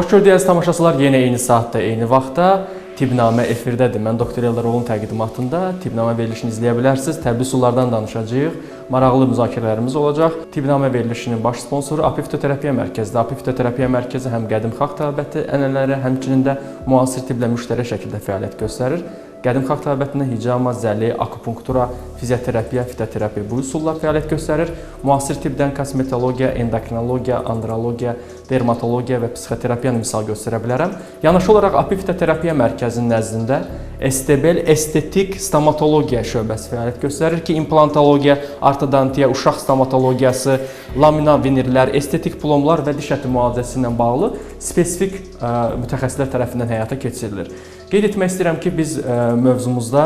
Xoş gördük əziz tamaşaçılar. Yenə eyni saatda, eyni vaxtda Tibnamə efirdədir. Mən doktor Eldaroğlu'nun təqdimatında Tibnamə verilişini izləyə bilərsiniz. Təbii sulardan danışacağıq. Maraqlı müzakirələrimiz olacaq. Tibnamə verilişinin baş sponsoru API Fitoterapiya Mərkəzidir. API Fitoterapiya Mərkəzi həm qədim xalq təbiəti ənənələri, həmçinin də müasir tibblə müştərək şəkildə fəaliyyət göstərir. Qədim xalq təbiətindən hicama, zəli, akupunktura, fizioterapiya, fitoterapiya bu üsullar fəaliyyət göstərir. Müasir tibbdən kosmetologiya, endokrinologiya, andrologiya, dermatologiya və psixoterapiyanı misal göstərə bilərəm. Yanaşı olaraq API Fitoterapiya Mərkəzinin nəzdində STBL estetik stomatologiya şöbəsi fəaliyyət göstərir ki, implantologiya, ortodontiya, uşaq stomatologiyası, lamina vinirlər, estetik plomlar və diş əti müalicəsi ilə bağlı spesifik ə, mütəxəssislər tərəfindən həyata keçirilir. Qeyd etmək istəyirəm ki, biz ə, mövzumuzda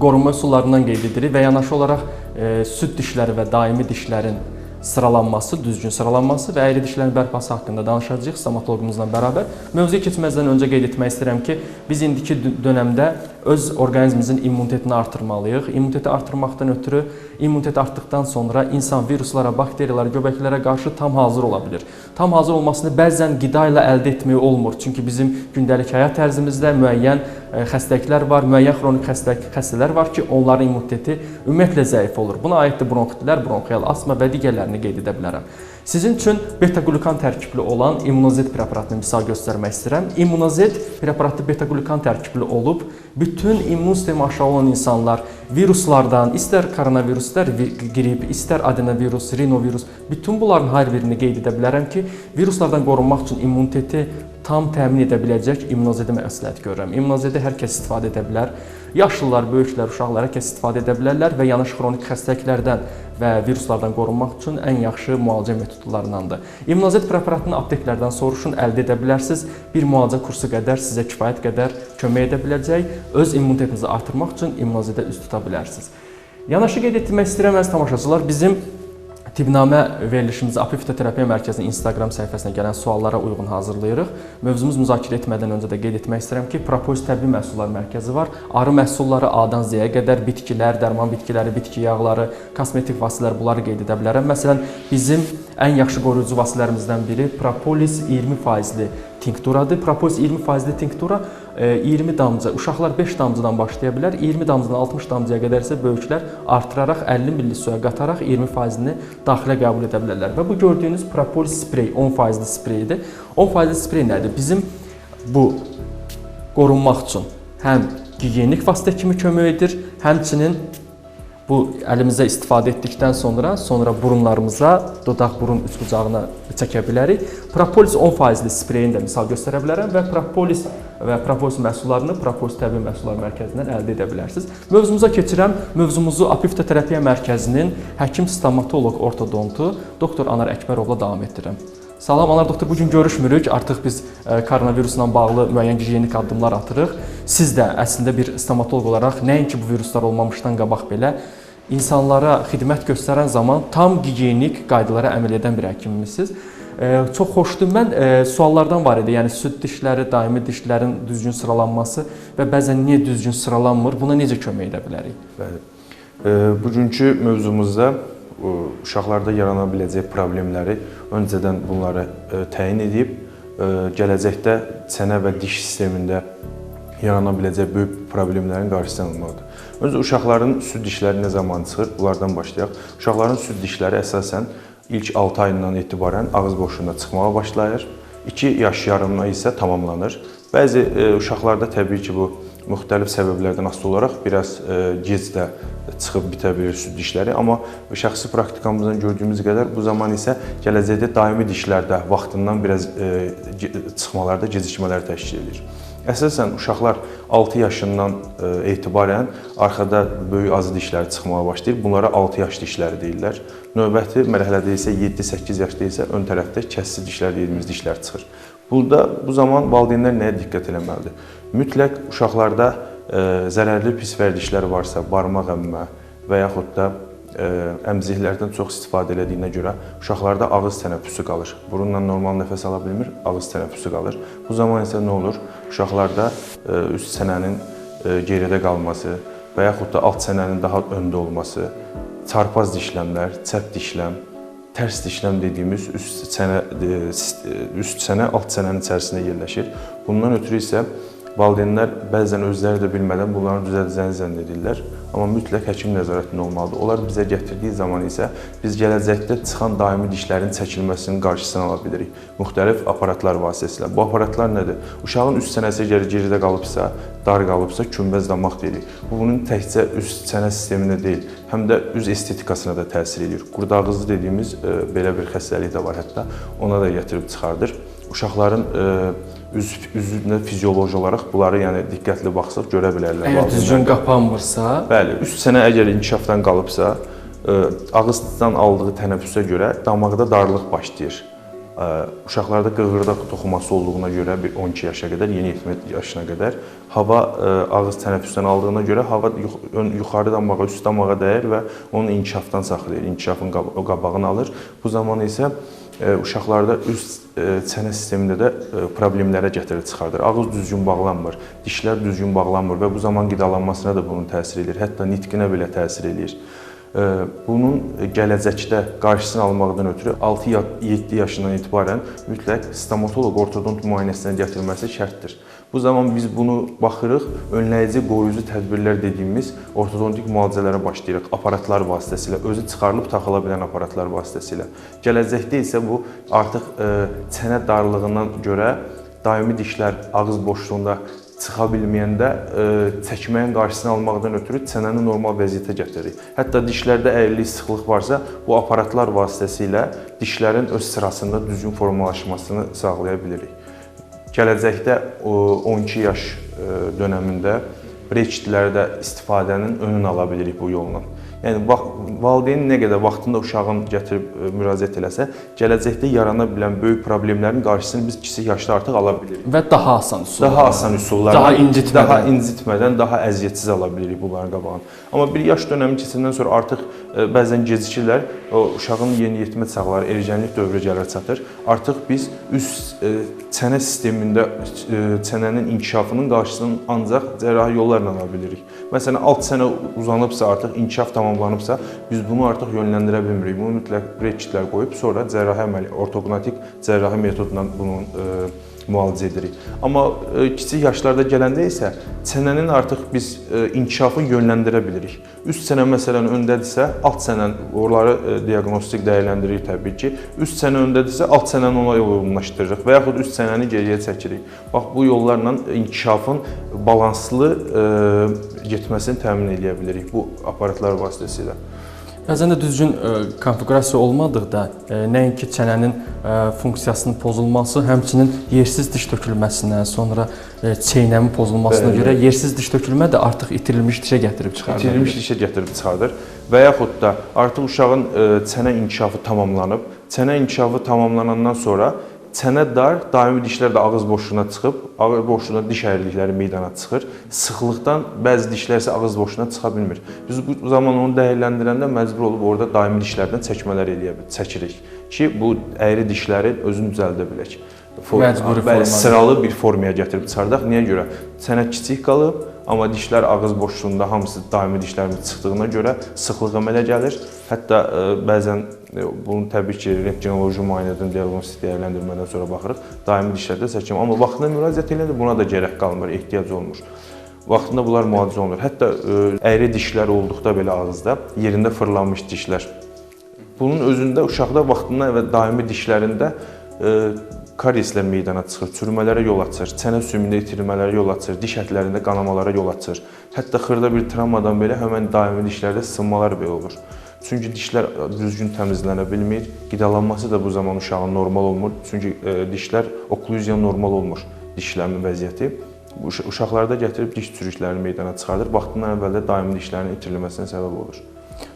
qorunma üsullarından qeyd edirik və yanaşı olaraq ə, süd dişləri və daimi dişlərin sıralanması, düzgün sıralanması və əyri dişlərin bərpası haqqında danışacağıq stomatoloqumuzla bərabər. Mövzuya keçməzdən öncə qeyd etmək istəyirəm ki, biz indiki dö- dönəmdə öz orqanizmimizin immunitetini artırmalıyıq. İmmuniteti artırmaqdan ötürü immunitet artdıqdan sonra insan viruslara, bakteriyalara, göbəklərə qarşı tam hazır ola bilir. Tam hazır olmasını bəzən qida ilə əldə etmək olmur. Çünki bizim gündəlik həyat tərzimizdə müəyyən ə, xəstəliklər var, müəyyən xronik xəstəlik xəstələr var ki, onların immuniteti ümumiyyətlə zəif olur. Buna aiddir bronxitlər, bronxial asma və digərlərini qeyd edə bilərəm. Sizin üçün beta-glukan tərkibli olan immunozet preparatını misal göstərmək istəyirəm. İmmunozet preparatı beta-glukan tərkibli olub, bütün immun sistemi aşağı olan insanlar viruslardan, istər koronavirus, istər qrip, istər adenovirus, rinovirus, bütün bunların hər birini qeyd edə bilərəm ki, viruslardan qorunmaq üçün immuniteti tam təmin edə biləcək immunozedi məsləhət görürəm. İmmunozedi hər kəs istifadə edə bilər. Yaşlılar, böyüklər, uşaqlar hər kəs istifadə edə bilərlər və yanaşı xronik xəstəliklərdən və viruslardan qorunmaq üçün ən yaxşı müalicə metodlarındandır. İmmunozet preparatını apteklərdən soruşun, əldə edə bilərsiniz. Bir müalicə kursu qədər sizə kifayət qədər kömək edə biləcək. Öz immunitetinizi artırmaq üçün immunozedə üz tuta bilərsiniz. Yanaşı qeyd etmək istəyirəm tamaşaçılar, bizim Tibnamə verilişimizi API Fitoterapiya Mərkəzinin Instagram səhifəsinə gələn suallara uyğun hazırlayırıq. Mövzumuz müzakirə etmədən öncə də qeyd etmək istəyirəm ki, Propolis Təbii Məhsullar Mərkəzi var. Arı məhsulları A-dan Z-yə qədər bitkilər, dərman bitkiləri, bitki yağları, kosmetik vasitələr bunları qeyd edə bilərəm. Məsələn, bizim ən yaxşı qoruyucu vasitələrimizdən biri Propolis 20%li tinkturadır. Propolis 20%li tinktura 20 damcı, uşaqlar 5 damcıdan başlaya bilər. 20 damcıdan 60 damcıya qədər isə böyüklər artıraraq 50 milli suya qataraq 20%-ni daxilə qəbul edə bilərlər. Və bu gördüyünüz propolis sprey 10%li spreydir. 10%li sprey nədir? Bizim bu qorunmaq üçün həm gigiyenik vasitə kimi kömək edir, həmçinin bu əlimizə istifadə etdikdən sonra sonra burunlarımıza, dodaq burun üçbucağına çəkə bilərik. Propolis 10%li spreyini də misal göstərə bilərəm və propolis və propolis məhsullarını Propolis Təbii Məhsullar Mərkəzindən əldə edə bilərsiniz. Mövzumuza keçirəm. Mövzumuzu API Fitoterapiya Mərkəzinin həkim stomatoloq ortodontu doktor Anar Əkbərovla davam etdirirəm. Salam Anar doktor, bu gün görüşmürük. Artıq biz e, koronavirusla bağlı müəyyən gigiyenik addımlar atırıq. Siz də əslində bir stomatoloq olaraq nəinki bu viruslar olmamışdan qabaq belə insanlara xidmət göstərən zaman tam gigiyenik qaydalara əməl edən bir həkimmisiniz. Çox xoşdur. Mən suallardan var idi. Yəni süd dişləri, daimi dişlərin düzgün sıralanması və bəzən niyə düzgün sıralanmır? Buna necə kömək edə bilərik? Bəli. E, Bugünkü mövzumuzda uşaqlarda yarana biləcək problemləri öncədən bunları e, təyin edib, e, gələcəkdə çənə və diş sistemində yarana biləcək böyük problemlərin qarşısını almaqdır. Öncə uşaqların süd dişləri nə zaman çıxır? Bunlardan başlayaq. Uşaqların süd dişləri əsasən ilk 6 ayından etibarən ağız boşluğunda çıxmağa başlayır. 2 yaş yarımına isə tamamlanır. Bəzi e, uşaqlarda təbii ki, bu müxtəlif səbəblərdən asılı olaraq biraz e, gec də çıxıb bitə bilir süd dişləri, amma şəxsi praktikamızdan gördüyümüz qədər bu zaman isə gələcəkdə daimi dişlərdə vaxtından biraz e, çıxmalarda gecikmələr təşkil edir. Əsasən uşaqlar 6 yaşından e, etibarən arxada böyük azı dişləri çıxmağa başlayır. Bunlara 6 yaş dişləri deyirlər. Növbəti mərhələdə isə 7-8 yaşda isə ön tərəfdə kəssi dişlər dediyimiz dişlər çıxır. Burada bu zaman valideynlər nəyə diqqət etməlidir? Mütləq uşaqlarda e, zərərli pis vərdişlər varsa, barmaq əmmə və yaxud da e, əmziklərdən çox istifadə elədiyinə görə uşaqlarda ağız tənəffüsü qalır. Burunla normal nəfəs ala bilmir, ağız tənəffüsü qalır. Bu zaman isə nə olur? Uşaqlarda e, üst çənənin e, geridə qalması və yaxud da alt çənənin daha öndə olması, çarpaz dişləmlər, çəp dişləm, tərs dişləm dediyimiz üst çənə e, e, üst çənə alt çənənin içərisində yerləşir. Bundan ötürü isə valideynlər bəzən özləri də bilmədən bunların düzəldəcəyini zənn edirlər. Amma mütləq həkim nəzarətində olmalıdır. Onlar bizə gətirdiyi zaman isə biz gələcəkdə çıxan daimi dişlərin çəkilməsinin qarşısını ala bilirik. Müxtəlif aparatlar vasitəsilə. Bu aparatlar nədir? Uşağın üst çənəsi əgər geridə qalıbsa, dar qalıbsa kümbəz damaq deyirik. Bu bunun təkcə üst çənə sisteminə deyil, həm də üz estetikasına da təsir edir. Qurdağızlı dediyimiz e, belə bir xəstəlik də var hətta. Ona da gətirib çıxardır. Uşaqların e, üz üzündə fizioloji olaraq bunları yəni diqqətli baxsaq görə bilərlər. Əgər düzgün qapanmırsa, Bəli, üst çənə əgər inkişafdan qalıbsa, ə, ağızdan aldığı tənəffüsə görə damaqda darlıq başlayır. Ə, Uşaqlarda qığırdaq toxuması olduğuna görə bir 12 yaşa qədər, yeniyetmə yaşına qədər hava ə, ağız tənəffüsdən aldığına görə hava yux- ön- yuxarı damağa, üst damağa dəyir və onu inkişafdan saxlayır, inkişafın qab- qabağını alır. Bu zaman isə uşaqlarda üst ə, çənə sistemində də ə, problemlərə gətirib çıxardır. Ağız düzgün bağlanmır, dişlər düzgün bağlanmır və bu zaman qidalanmasına da bunun təsir edir. Hətta nitqinə belə təsir eləyir. Bunun gələcəkdə qarşısını almaqdan ötürü 6-7 yaşından etibarən mütləq stomatoloq ortodont müayinəsinə gətirilməsi şərtdir. Bu zaman biz bunu baxırıq, önləyici, qoruyucu tədbirlər dediyimiz ortodontik müalicələrə başlayırıq aparatlar vasitəsilə, özü çıxarılıb taxıla bilən aparatlar vasitəsilə. Gələcəkdə isə bu artıq ə, çənə darlığından görə daimi dişlər ağız boşluğunda çıxa bilməyəndə ə, çəkməyin qarşısını almaqdan ötürü çənəni normal vəziyyətə gətiririk. Hətta dişlərdə əyrilik, sıxlıq varsa, bu aparatlar vasitəsilə dişlərin öz sırasında düzgün formalaşmasını sağlaya bilirik. Gələcəkdə o 12 yaş ə, dönəmində breçitlərdə istifadənin önünü ala bilirik bu yolla. Yəni valideyn nə qədər vaxtında uşağın gətirib ə, müraciət eləsə, gələcəkdə yarana bilən böyük problemlərin qarşısını biz kiçik yaşda artıq ala bilirik. və daha asan üsul. Daha asan üsullarla, Daha incitmədən. daha incitmədən, daha əziyyətsiz ala bilirik bunların qabağını. Amma bir yaş dönəmi keçəndən sonra artıq ə, bəzən gecikirlər. O uşağın yeniyetmə çağları, ergənlik dövrü gəlir çatır. Artıq biz üst ə, çənə sistemində çənənin inkişafının qarşısını ancaq cərrahi yollarla ala bilirik. Məsələn, alt çənə uzanıbsa, artıq inkişaf tamamlanıbsa, biz bunu artıq yönləndirə bilmirik. Bunu mütləq breçitlər qoyub sonra cərrahi əməliyyat, ortoqnatik cərrahi metodla bunun ə, müalicə edirik. Amma ə, kiçik yaşlarda gələndə isə çənənin artıq biz ə, inkişafını yönləndirə bilirik. Üst çənə məsələn öndədirsə, alt çənən oraları ə, diaqnostik dəyərləndiririk təbii ki. Üst çənə öndədirsə, alt çənəni ona uyğunlaşdırırıq və yaxud üst çənəni geriyə çəkirik. Bax bu yollarla inkişafın balanslı getməsini təmin edə bu aparatlar vasitəsilə. Bəzən də düzgün ə, konfiqurasiya olmadıqda ə, nəinki çənənin ə, funksiyasının pozulması, həmçinin yersiz diş tökülməsinə, sonra ə, çeynəmin pozulmasına Bəli. görə yersiz diş tökülmə də artıq itirilmiş dişə gətirib çıxarır. itirilmiş dişə gətirib çıxardır və yaxud da artıq uşağın ə, çənə inkişafı tamamlanıb, çənə inkişafı tamamlanandan sonra çənə dar, daimi dişlər də ağız boşluğuna çıxıb, ağız boşluğuna diş əyrilikləri meydana çıxır. Sıxlıqdan bəzi dişlər isə ağız boşluğuna çıxa bilmir. Biz bu zaman onu dəyərləndirəndə məcbur olub orada daimi dişlərdən çəkmələr eləyə bil- çəkirik ki, bu əyri dişlərin özünü düzəldə bilək. Form- Məcburi bəli, formada. sıralı bir formaya gətirib çıxardaq. Niyə görə? Çənə kiçik qalıb, amma dişlər ağız boşluğunda hamısı daimi dişlərimiz çıxdığına görə sıxlıq əmələ gəlir. Hətta ə, bəzən ə, bunu təbii ki, rentgenoloji müayinədən diaqnostik dəyərləndirmədən sonra baxırıq. Daimi dişlərdə çəkim, amma vaxtında müraciət eləndə buna da gərək qalmır, ehtiyac olmur. Vaxtında bunlar müalicə olunur. Hətta ə, əyri dişlər olduqda belə ağızda yerində fırlanmış dişlər Bunun özündə uşaqda vaxtında və daimi dişlərində e, karieslər meydana çıxır, çürümələrə yol açır, çənə sümündə itirilmələrə yol açır, diş ətlərində qanamalara yol açır. Hətta xırda bir travmadan belə həmin daimi dişlərdə sınmalar belə olur. Çünki dişlər düzgün təmizlənə bilmir, qidalanması da bu zaman uşağın normal olmur. Çünki e, dişlər okkluziya normal olmur, dişlərin vəziyyəti. Bu uşa- uşaqlarda gətirib diş çürüklərini meydana çıxardır. Vaxtından əvvəldə daimi dişlərin itirilməsinə səbəb olur.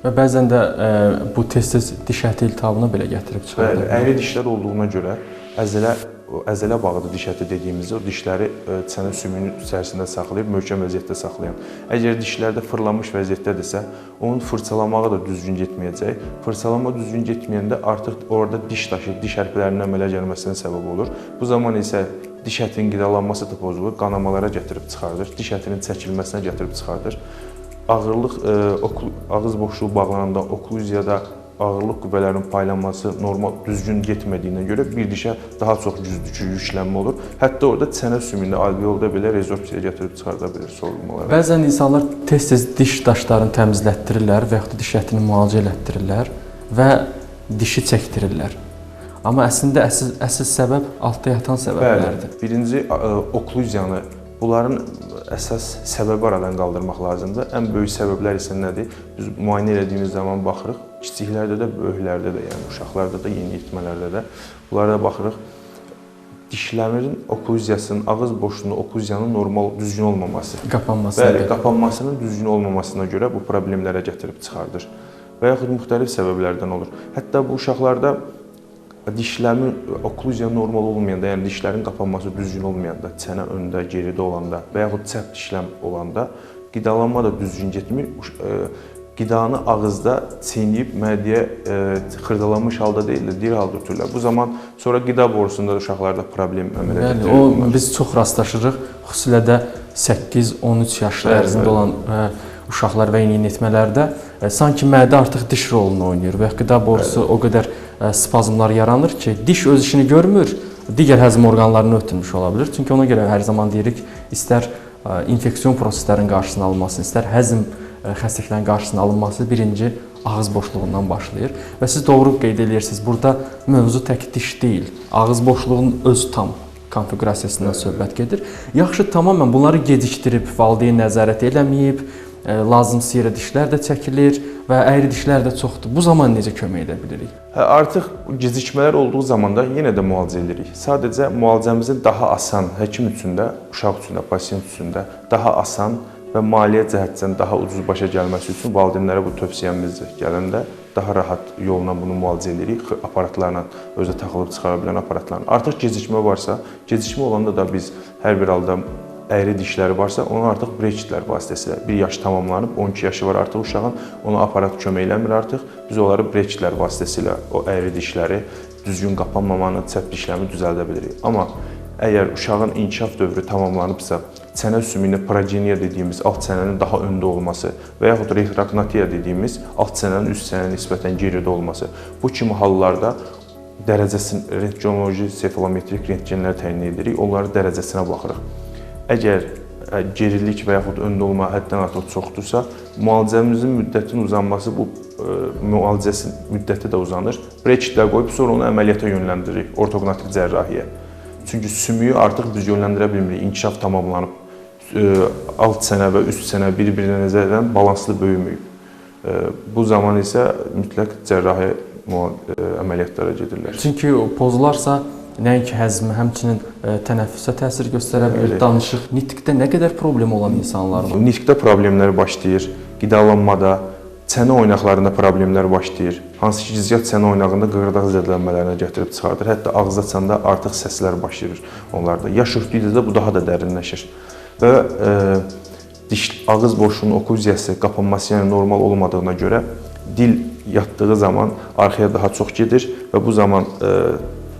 Və bəzən də ə, bu tez-tez diş əti iltihabına belə gətirib çıxarır. Bəli, əyri dişlər olduğuna görə əzələ əzələ bağlı diş əti dediyimiz o dişləri çənə sümüyünün içərisində saxlayıb möhkəm vəziyyətdə saxlayan. Əgər dişlərdə fırlanmış vəziyyətdədirsə, onun fırçalamağı da düzgün getməyəcək. Fırçalama düzgün getməyəndə artıq orada diş daşı, diş hərflərinin əmələ gəlməsinə səbəb olur. Bu zaman isə diş ətinin qidalanması da pozulur, qanamalara gətirib çıxardır, diş ətinin çəkilməsinə gətirib çıxardır. Ağırlıq ə, oklu- ağız boşluğu bağlananda, okluziyada ağırlıq qüvvələrinin paylanması normal düzgün getmədiyinə görə bir dişə daha çox güclü yüklənmə olur. Hətta orada çənə sümüyündə alveolda belə rezorpsiya gətirib çıxarda bilir sorulmalar. Bəzən insanlar tez-tez diş daşlarını təmizlətdirirlər və yaxud da diş ətini müalicə elətdirirlər və dişi çəkdirirlər. Amma əslində əsas əsas səbəb altda yatan səbəblərdir. Bəli. Birinci ə, okkluziyanı bunların əsas səbəbi aradan qaldırmaq lazımdır. Ən böyük səbəblər isə nədir? Biz müayinə etdiyimiz zaman baxırıq, kiçiklərdə də, böyüklərdə də, yəni uşaqlarda da, yeniyetmələrdə də bunlara baxırıq. Dişlərin okkluziyasının, ağız boşluğunun okluziyanın normal düzgün olmaması. Qapanması. Bəli, qapanmasının düzgün olmamasına görə bu problemlərə gətirib çıxardır. Və yaxud müxtəlif səbəblərdən olur. Hətta bu uşaqlarda dişlərin okkluziya normal olmayanda, yəni dişlərin qapanması düzgün olmayanda, çənə öndə, geridə olanda və yaxud çəp dişləm olanda qidalanma da düzgün getmir. Qidanı ağızda çeynəyib mədəyə ə, xırdalanmış halda deyil də diri halda ötürürlər. Bu zaman sonra qida borusunda da uşaqlarda problem əmələ gətirir. o biz çox rastlaşırıq. Xüsusilə də 8-13 yaş Bəli, ərzində bəli. olan ə, uşaqlar və yeniyetmələrdə ə, sanki mədə artıq diş rolunu oynayır və qida borusu o qədər ə, spazmlar yaranır ki, diş öz işini görmür, digər həzm orqanlarını ötürmüş ola bilər. Çünki ona görə hər zaman deyirik, istər ə, infeksion proseslərin qarşısının alınması, istər həzm ə, xəstəliklərin qarşısının alınması birinci ağız boşluğundan başlayır və siz doğru qeyd edirsiniz. Burada mövzu tək diş deyil. Ağız boşluğunun öz tam konfiqurasiyasından söhbət gedir. Yaxşı, tamamilə bunları gecikdirib valideyn nəzarət eləməyib, ə, lazımsız yerə dişlər də çəkilir və əyri dişlər də çoxdur. Bu zaman necə kömək edə bilirik? Hə, artıq gecikmələr olduğu zaman da yenə də müalicə edirik. Sadəcə müalicəmizin daha asan, həkim üçün də, uşaq üçün də, pasiyent üçün də daha asan və maliyyə cəhətdən daha ucuz başa gəlməsi üçün valideynlərə bu tövsiyəmizdir. Gələndə daha rahat yolla bunu müalicə edirik. Aparatlarla özə taxılıb çıxara bilən aparatlarla. Artıq gecikmə varsa, gecikmə olanda da biz hər bir halda əyri dişləri varsa, onu artıq breçlər vasitəsilə 1 yaş tamamlanıb 12 yaşı var artıq uşağın, ona aparat kömək eləmir artıq. Biz onları breçlər vasitəsilə o əyri dişləri düzgün qapanmamanı, çəp dişlərini düzəldə bilirik. Amma əgər uşağın inkişaf dövrü tamamlanıbsa, çənə sümüyündə progeniya dediyimiz alt çənənin daha öndə olması və yaxud retragnatiya dediyimiz alt çənənin üst çənəyə nisbətən geridə olması. Bu kimi hallarda dərəcəsin rentgenoloji, sefalometrik rentgenlər təyin edirik. Onların dərəcəsinə baxırıq. Əgər gerilik və yaxud olma həddən artıq çoxdursa, müalicəmizin müddətinin uzanması bu ə, müalicəsin müddəti də uzanır. Breçitlər qoyub sonra onu əməliyyata yönləndiririk, ortoqnatik cərrahiyə. Çünki sümüyü artıq biz yönləndirə bilmirik, inkişaf tamamlanıb. Ə, Alt çənə və üst çənə bir-birinə nəzərdən balanslı böyüməyib. Ə, Bu zaman isə mütləq cərrahi ə, əməliyyatlara gedirlər. Çünki o pozularsa nəinki həzmə, həmçinin tənəffüsə təsir göstərə bilər, danışıq. Nitqdə nə qədər problem olan insanlar var? Nitqdə problemlər başlayır, qidalanmada, çənə oynaqlarında problemlər başlayır. Hansı ki, gizgət çənə oynağında qığırdaq zədələnmələrinə gətirib çıxardır. Hətta ağız açanda artıq səslər başlayır onlarda. Yaş ötdükcə bu daha da dərinləşir. Və e, diş ağız boşluğunun okluziyası, qapanması yəni normal olmadığına görə dil yatdığı zaman arxaya daha çox gedir və bu zaman e,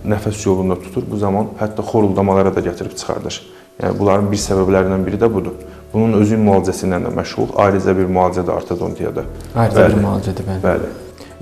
nəfəs yolunda tutur. Bu zaman hətta xoruldamalara da gətirib çıxardır. Yəni bunların bir səbəblərindən biri də budur. Bunun özü müalicəsi ilə də məşğul, ayrıca bir müalicə də ortodontiyada. Ayrıca bir Bəli. müalicədir bəli. Bəli.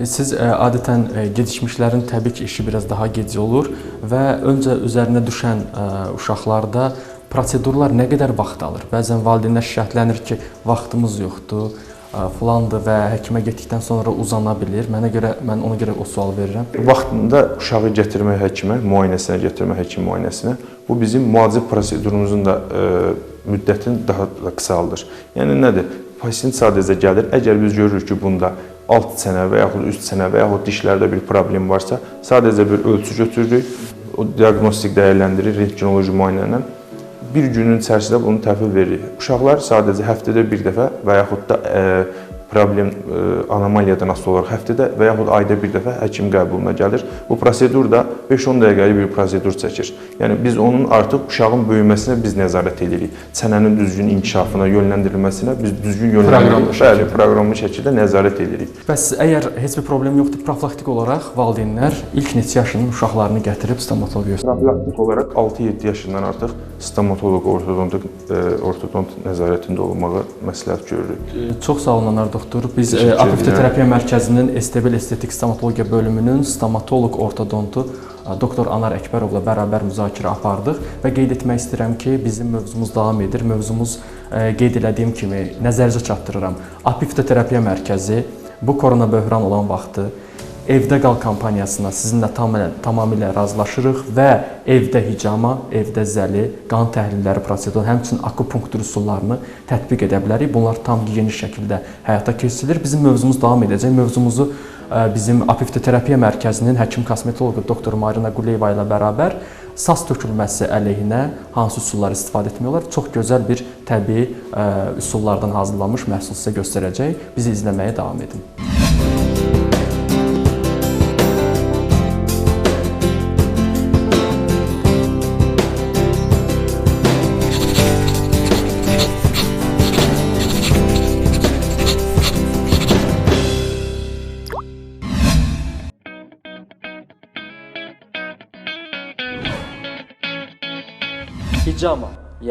E, Siz ə, adətən ə, gecikmişlərin təbii ki, işi biraz daha gec olur və öncə üzərinə düşən ə, uşaqlarda prosedurlar nə qədər vaxt alır? Bəzən valideynlər şikayətlənir ki, vaxtımız yoxdur, ə, filandır və həkimə getdikdən sonra uzana bilər. Mənə görə mən ona görə o sual verirəm. Vaxtında uşağı gətirmək həkimə, müayinəsinə gətirmək həkim müayinəsinə bu bizim müalicə prosedurumuzun da e, müddətini daha da qısaldır. Yəni nədir? Pasiyent sadəcə gəlir, əgər biz görürük ki, bunda alt çənə və yaxud üst çənə və yaxud dişlərdə bir problem varsa, sadəcə bir ölçü götürürük, o diaqnostik dəyərləndiririk rentgenoloji müayinə ilə. Bir günün içərisində bunu təhvil veririk. Uşaqlar sadəcə həftədə bir dəfə və yaxud da e, problem e, anomaliyadan asılı olaraq həftədə və yaxud ayda bir dəfə həkim qəbuluna gəlir. Bu prosedur da 5-10 dəqiqəlik bir prosedur çəkir. Yəni biz onun artıq uşağın böyüməsinə biz nəzarət edirik. Çənənin düzgün inkişafına, yönləndirilməsinə biz düzgün yönləndiririk. Bəli, proqramlı şəkildə nəzarət edirik. Bəs əgər heç bir problem yoxdur, profilaktik olaraq valideynlər ilk neçə yaşının uşaqlarını gətirib stomatoloq göstərir. Profilaktik olaraq 6-7 yaşından artıq stomatoloq, ortodont, e, ortodont nəzarətində olmağı məsləhət görürük. Çox sağ olun Anar doktor. Biz e, edirəm. Fitoterapiya Mərkəzinin Estebil Estetik Stomatologiya bölümünün stomatoloq ortodontu e, doktor Anar Əkbərovla bərabər müzakirə apardıq və qeyd etmək istəyirəm ki, bizim mövzumuz davam edir. Mövzumuz e, qeyd elədiyim kimi nəzərinizə çatdırıram. Aktiv Fitoterapiya Mərkəzi bu korona böhran olan vaxtı Evdə qal kampaniyasına sizinlə tamamilə, tamamilə razılaşırıq və evdə hicama, evdə zəli, qan təhlilləri prosedur, həmçinin akupunktur üsullarını tətbiq edə bilərik. Bunlar tam geniş şəkildə həyata keçirilir. Bizim mövzumuz davam edəcək. Mövzumuzu ə, bizim Apifitoterapiya Mərkəzinin həkim kosmetoloqu doktor Marina Quleyeva ilə bərabər sas tökülməsi əleyhinə hansı üsullar istifadə etmək? Çox gözəl bir təbii ə, üsullardan hazırlanmış məhsul sizə göstərəcək. Bizi izləməyə davam edin.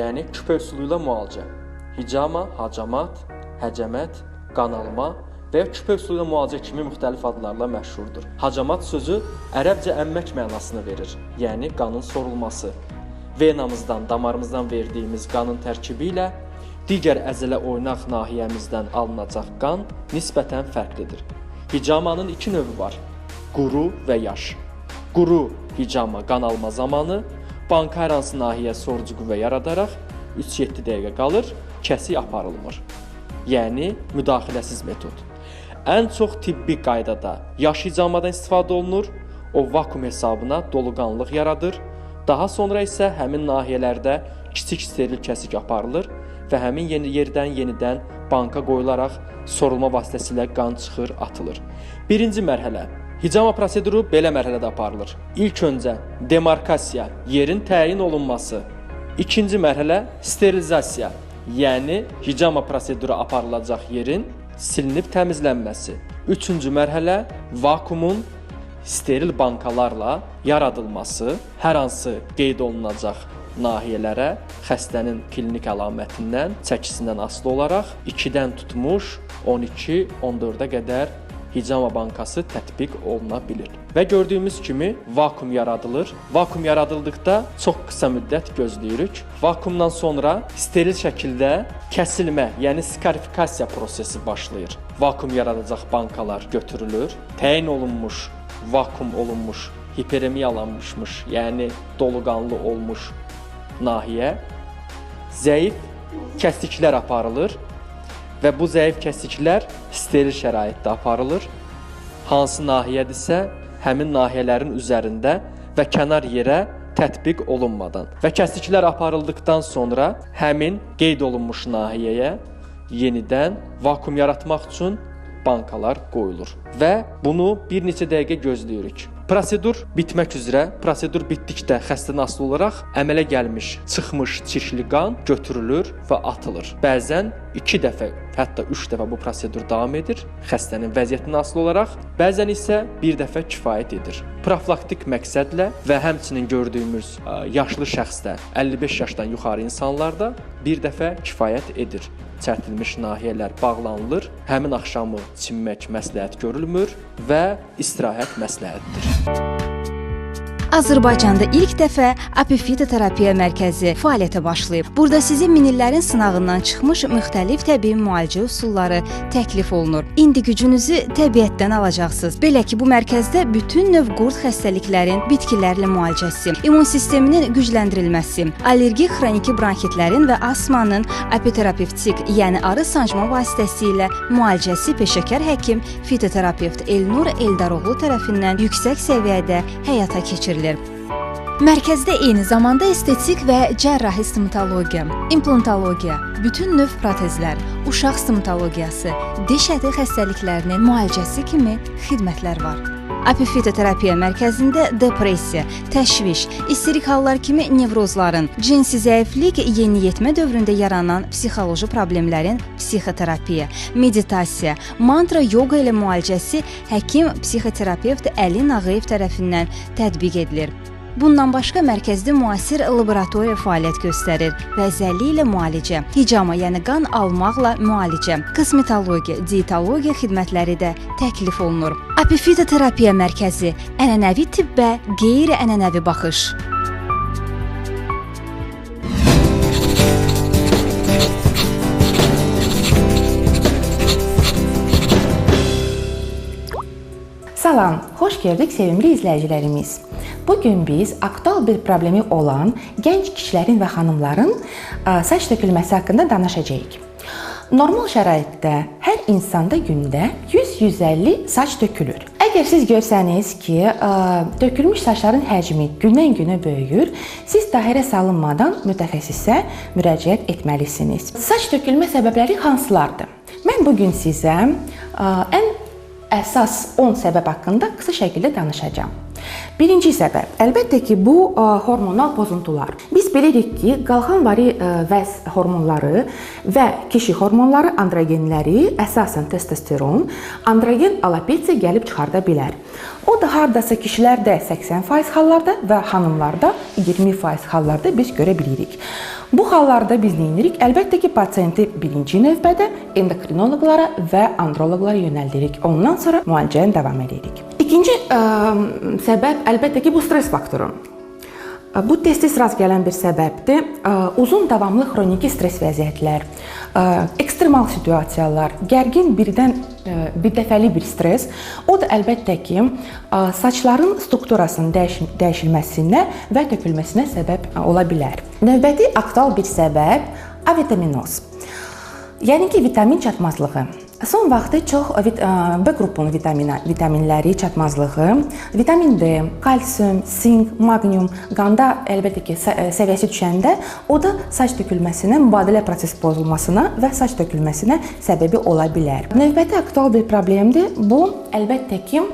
Yəni küpə üsulu ilə müalicə. Hicama, hacamat, həcəmət, qanalma və ya küpə üsulu ilə müalicə kimi müxtəlif adlarla məşhurdur. Hacamat sözü ərəbcə əmmək mənasını verir, yəni qanın sorulması. Venamızdan, damarımızdan verdiyimiz qanın tərkibi ilə digər əzələ oynaq nahiyəmizdən alınacaq qan nisbətən fərqlidir. Hicamanın iki növü var: quru və yaş. Quru hicama qan alma zamanı banka hər hansı nahiyə sorucu qüvvə yaradaraq 3-7 dəqiqə qalır, kəsik aparılmır. Yəni müdaxiləsiz metod. Ən çox tibbi qaydada yaş hicamadan istifadə olunur. O vakuum hesabına doluqanlıq yaradır. Daha sonra isə həmin nahiyələrdə kiçik steril kəsik aparılır və həmin yeni yerdən yenidən banka qoyularaq sorulma vasitəsilə qan çıxır, atılır. Birinci mərhələ Hicama proseduru belə mərhələdə aparılır. İlk öncə demarkasiya, yerin təyin olunması. İkinci mərhələ sterilizasiya, yəni hicama proseduru aparılacaq yerin silinib təmizlənməsi. Üçüncü mərhələ vakuumun steril bankalarla yaradılması, hər hansı qeyd olunacaq nahiyələrə xəstənin klinik əlamətindən, çəkisindən asılı olaraq 2-dən tutmuş 12-14-ə qədər hicama bankası tətbiq oluna bilər. Və gördüyümüz kimi vakuum yaradılır. Vakuum yaradıldıqda çox qısa müddət gözləyirik. Vakuumdan sonra steril şəkildə kəsilmə, yəni skarifikasiya prosesi başlayır. Vakuum yaradacaq bankalar götürülür. Təyin olunmuş, vakuum olunmuş, hiperemiyalanmışmış, yəni doluqanlı olmuş nahiyə zəif kəsiklər aparılır və bu zəif kəsiklər steril şəraitdə aparılır. Hansı nahiyədirsə, həmin nahiyələrin üzərində və kənar yerə tətbiq olunmadan və kəsiklər aparıldıqdan sonra həmin qeyd olunmuş nahiyəyə yenidən vakuum yaratmaq üçün bankalar qoyulur və bunu bir neçə dəqiqə gözləyirik. Prosedur bitmək üzrə, prosedur bitdikdə xəstədən asılı olaraq əmələ gəlmiş, çıxmış çirkli qan götürülür və atılır. Bəzən 2 dəfə, hətta 3 dəfə bu prosedur davam edir, xəstənin vəziyyətindən asılı olaraq, bəzən isə bir dəfə kifayət edir. Profilaktik məqsədlə və həmçinin gördüyümüz ə, yaşlı şəxsdə, 55 yaşdan yuxarı insanlarda bir dəfə kifayət edir. Çərtilmiş nahiyələr bağlanılır, həmin axşamı çimmək məsləhət görülmür və istirahət məsləhətdir. Azərbaycanda ilk dəfə Apifitoterapiya mərkəzi fəaliyyətə başlayıb. Burada sizə minillərin sınağından çıxmış müxtəlif təbii müalicə üsulları təklif olunur. İndi gücünüzü təbiətdən alacaqsınız. Belə ki, bu mərkəzdə bütün növ qurd xəstəliklərin bitkilərlə müalicəsi, immun sisteminin gücləndirilməsi, allergik xroniki bronxitlərin və astmanın apiterapevtik, yəni arı sancma vasitəsilə müalicəsi peşəkar həkim fitoterapevt Elnur Eldaroğlu tərəfindən yüksək səviyyədə həyata keçirilir. Mərkəzdə eyni zamanda estetik və cərrahi stomatologiya, implantologiya, bütün növ protezlər, uşaq stomatologiyası, diş əti xəstəliklərinin müalicəsi kimi xidmətlər var. Apifitoterapiya mərkəzində depressiya, təşviş, isterik hallar kimi nevrozların, cinsi zəiflik, yeniyetmə dövründə yaranan psixoloji problemlərin psixoterapiya, meditasiya, mantra yoga ilə müalicəsi həkim psixoterapevt Əli Nağıyev tərəfindən tətbiq edilir. Bundan başqa mərkəzdə müasir laboratoriya fəaliyyət göstərir və zəlli ilə müalicə, hicama, yəni qan almaqla müalicə, kosmetologiya, dietologiya xidmətləri də təklif olunur. Apifitoterapiya mərkəzi ənənəvi tibbə qeyri-ənənəvi baxış. Salam, xoş gəldik sevimli izləyicilərimiz. Bu gün biz aktual bir problemi olan gənc kişilərin və xanımların ə, saç tökülməsi haqqında danışacağıq. Normal şəraitdə hər insanda gündə 100-150 saç tökülür. Əgər siz görsəniz ki, ə, tökülmüş saçların həcmi gündən-günə böyüyür, siz dairə salınmadan mütəxəssisə müraciət etməlisiniz. Saç tökülmə səbəbləri hansılardır? Mən bu gün sizə ə, ən əsas 10 səbəb haqqında qısa şəkildə danışacağam. Birinci səbəb, əlbəttə ki, bu ə, hormonal pozuntular. Biz bilirik ki, qalxanvari ə, vəz hormonları və kişi hormonları, androgenləri, əsasən testosteron, androgen alopesiya gəlib çıxarda bilər. O da hardasa kişilərdə 80% hallarda və xanımlarda 20% hallarda biz görə bilirik. Bu hallarda biz nə edirik? Əlbəttə ki, pasiyenti birinci növbədə endokrinoloqlara və androloqlara yönəldirik. Ondan sonra müalicəni davam edirik. İkinci ə, səbəb əlbəttə ki, bu stress faktoru. Ə, Bu tez-tez rast gələn bir səbəbdir. Ə, Uzun davamlı xroniki stress vəziyyətlər, ə, ekstremal situasiyalar, gərgin birdən bir dəfəlik bir stress, o da əlbəttə ki, saçların strukturasının dəyiş dəyişilməsinə və tökülməsinə səbəb ola bilər. Növbəti aktual bir səbəb A vitaminoz. Yəni ki, vitamin çatmazlığı. Son vaxtı çox B qrupunun vitamina, vitaminləri çatmazlığı, vitamin D, kalsium, sink, maqnium qanda əlbəttə ki, ə, səviyyəsi düşəndə o da saç tökülməsinə, mübadilə prosesi pozulmasına və saç tökülməsinə səbəbi ola bilər. Növbəti aktual bir problemdir. Bu əlbəttə ki,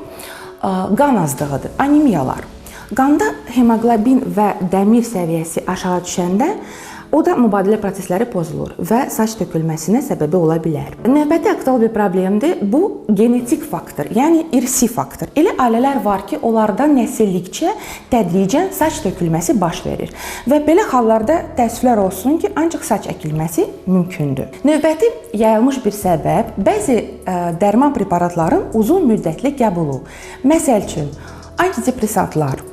qan azlığıdır, anemiyalar. Qanda hemoqlobin və dəmir səviyyəsi aşağı düşəndə o da mübadilə prosesləri pozulur və saç tökülməsinə səbəbi ola bilər. Növbəti aktual bir problemdir. Bu genetik faktor, yəni irsi faktor. Elə ailələr var ki, onlardan nəsillikcə tədricən saç tökülməsi baş verir və belə hallarda təəssüflər olsun ki, ancaq saç əkilməsi mümkündür. Növbəti yayılmış bir səbəb bəzi ə, dərman preparatların uzun müddətli qəbulu. Məsəl üçün, antidepressantlar,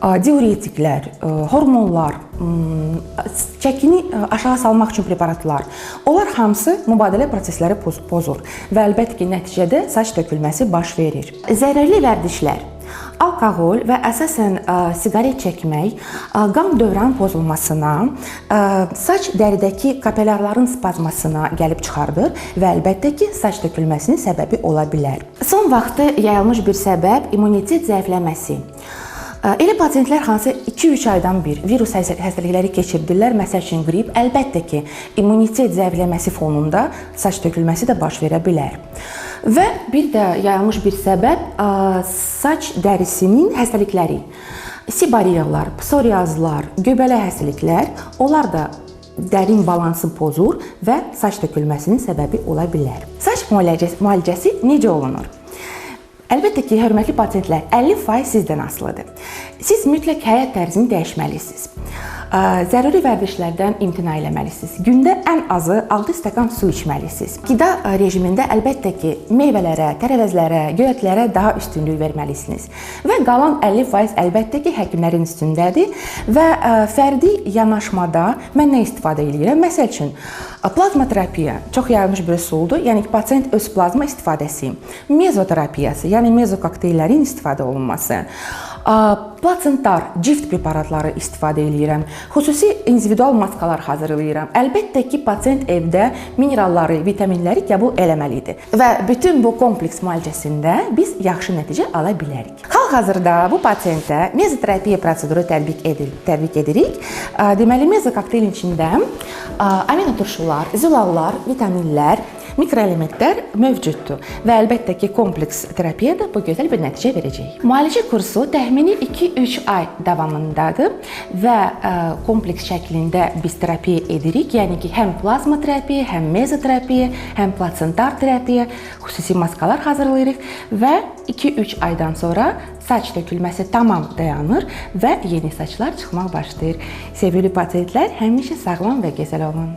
diuretiklər, hormonlar, çəkini aşağı salmaq üçün preparatlar. Onlar hamısı mübadilə prosesləri poz- pozur və əlbəttə ki, nəticədə saç tökülməsi baş verir. Zərərli vərdişlər Alkoqol və əsasən ə, siqaret çəkmək ə, qan dövran pozulmasına, ə, saç dəridəki kapilyarların spazmasına gəlib çıxardır və əlbəttə ki, saç tökülməsinin səbəbi ola bilər. Son vaxtı yayılmış bir səbəb immunitet zəifləməsi. Elə pasiyentlər hansı 2-3 aydan bir virus xəstəlikləri keçirdirlər, məsəl üçün qrip, əlbəttə ki, immunitet zəifləməsi fonunda saç tökülməsi də baş verə bilər. Və bir də yayılmış bir səbəb saç dərisinin xəstəlikləri. Sibariyalar, psoriazlar, göbələk xəstəliklər, onlar da dərin balansı pozur və saç tökülməsinin səbəbi ola bilər. Saç müalicəsi, müalicəsi necə olunur? Əlbəttə ki, hörmətli pasientlər, 50% sizdən asılıdır. Siz mütləq həyat tərzini dəyişməlisiniz. Zəruri vərdişlərdən imtina etməlisiniz. Gündə ən azı 6 stəkan su içməlisiniz. Qida rejimində əlbəttə ki, meyvələrə, tərəvəzlərə, göyərtilərə daha üstünlük verməlisiniz. Və qalan 50% əlbəttə ki, həkimlərin üstündədir və fərdi yanaşmada mən nə istifadə edirəm? Məsəl üçün, plazma terapiya çox yayılmış bir üsuldur. Yəni ki, pasient öz plazma istifadəsi, mezoterapiyası, yəni mezokokteylərin istifadə olunması, plasentar cift preparatları istifadə edirəm. Xüsusi individual maskalar hazırlayıram. Əlbəttə ki, pasient evdə mineralları, vitaminləri qəbul eləməlidir. Və bütün bu kompleks müalicəsində biz yaxşı nəticə ala bilərik. Hal-hazırda bu pasientə mezoterapiya proseduru tətbiq edir, tətbiq edirik. Deməli, mezokokteyl içində ə, aminoturşular, zilallar, vitaminlər, mikroelementlər mövcuddur və əlbəttə ki, kompleks terapiya da bu gözəl bir nəticə verəcək. Müalicə kursu təxmini 2-3 ay davamındadır və ə, kompleks şəklində biz terapiya edirik. Yəni ki, həm plazma terapiya, həm mezoterapiya, həm plasentar terapiya, xüsusi maskalar hazırlayırıq və 2-3 aydan sonra saç tökülməsi tamam dayanır və yeni saçlar çıxmaq başlayır. Sevgili pasientlər, həmişə sağlam və gözəl olun.